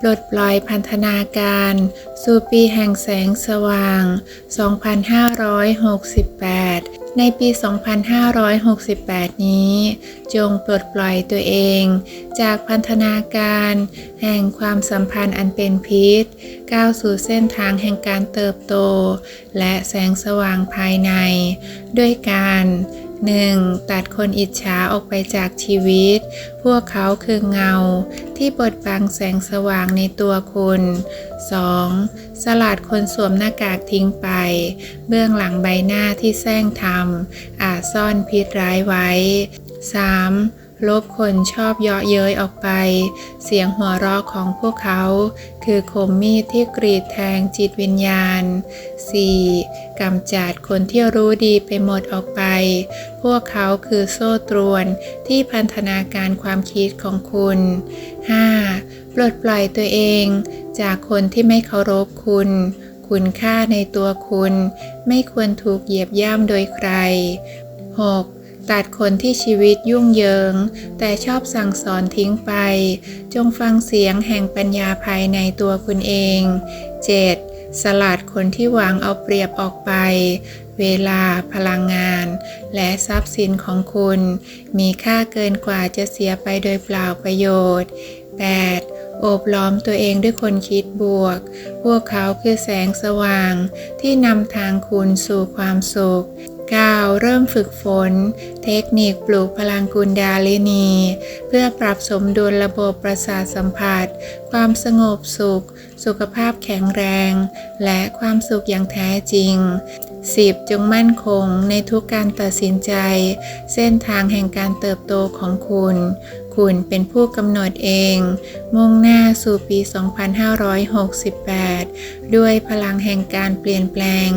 ปลดปล่อยพันธนาการ สู่ปีแห่งแสงสว่าง 2568 ในปี 2568 นี้ จงปลดปล่อยตัวเอง จากพันธนาการ แห่งความสัมพันธ์อันเป็นพิษ ก้าวสู่เส้นทางแห่งการเติบโต และแสงสว่างภายใน ด้วยการ 1. ตัดคนอิจฉาออกไปจากชีวิต พวกเขาคือเงา ที่บดบังแสงสว่างในตัวคุณ 2. สลัดคนสวมหน้ากากทิ้งไป เบื้องหลังใบหน้าที่แซงทำอาจซ่อนพิษร้ายไว้ 3. ลบคนชอบเยาะเย้ยออกไป เสียงหัวเราะของพวกเขา คือคมมีดที่กรีดแทงจิตวิญญาณ 4. กำจัดคนที่รู้ดีไปหมดออกไป พวกเขาคือโซ่ตรวนที่พันธนาการความคิดของคุณ 5. ปลดปล่อยตัวเอง จากคนที่ไม่เคารพคุณคุณค่าในตัวคุณ ไม่ควรถูกเหยียบย่ำโดยใคร 6. ตัดคนที่ชีวิตยุ่งเหยิง แต่ชอบสั่งสอนทิ้งไป จงฟังเสียงแห่งปัญญาภายในตัวคุณเอง 7. สลัดคนที่หวังเอาเปรียบออกไป เวลาพลังงาน และทรัพย์สินของคุณ มีค่าเกินกว่าจะเสียไปโดยเปล่าประโยชน์ 8. โอบล้อมตัวเองด้วยคนคิดบวก พวกเขาคือแสงสว่างที่นำทางคุณสู่ความสุข 9. เริ่มฝึกฝน เทคนิคปลูกพลังกุลดาลินี เพื่อปรับสมดุลระบบประสาทสัมผัส ความสงบสุข สุขภาพแข็งแรง และความสุขอย่างแท้จริง 10. จงมั่นคงในทุกการตัดสินใจ เส้นทางแห่งการเติบโตของคุณ คุณเป็นผู้กำหนดเอง มุ่งหน้าสู่ปี 2568 ด้วยพลังแห่งการเปลี่ยนแปลง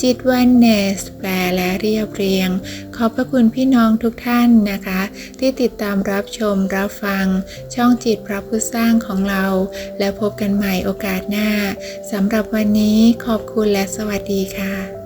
จิตวันเนส แปลและเรียบเรียง ขอบพระคุณพี่น้องทุกท่านนะคะ ที่ติดตามรับชมรับฟัง ช่องจิตพระผู้สร้างของเรา แล้วพบกันใหม่โอกาสหน้าสำหรับวันนี้ขอบคุณและสวัสดีค่ะ